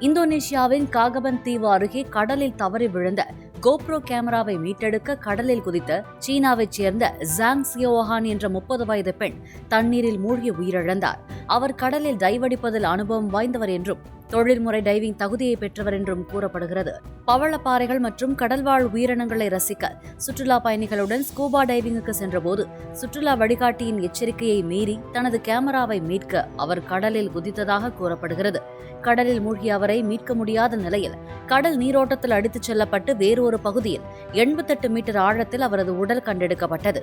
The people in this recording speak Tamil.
இந்தோனேஷியாவின் காகபன் தீவு அருகே கடலில் தவறி விழுந்த கோப்ரோ கேமராவை மீட்டெடுக்க கடலில் குதித்த சீனாவைச் சேர்ந்த ஜாங் சியோஹான் என்ற முப்பது வயது பெண் தண்ணீரில் மூழ்கி உயிரிழந்தார். அவர் கடலில் டைவடிப்பதில் அனுபவம் வாய்ந்தவர் என்றும் தொழில்முறை டைவிங் தகுதியை பெற்றவர் என்றும் கூறப்படுகிறது. பவளப்பாறைகள் மற்றும் கடல்வாழ் உயிரினங்களை ரசிக்க சுற்றுலா பயணிகளுடன் ஸ்கூபா டைவிங்குக்கு சென்றபோது சுற்றுலா வழிகாட்டியின் எச்சரிக்கையை மீறி தனது கேமராவை மீட்க அவர் கடலில் குதித்ததாக கூறப்படுகிறது. கடலில் மூழ்கிய அவரை மீட்க முடியாத நிலையில் கடல் நீரோட்டத்தில் அடித்துச் செல்லப்பட்டு வேறு ஒரு பகுதியில் எண்பத்தெட்டு மீட்டர் ஆழத்தில் அவரது உடல் கண்டெடுக்கப்பட்டது.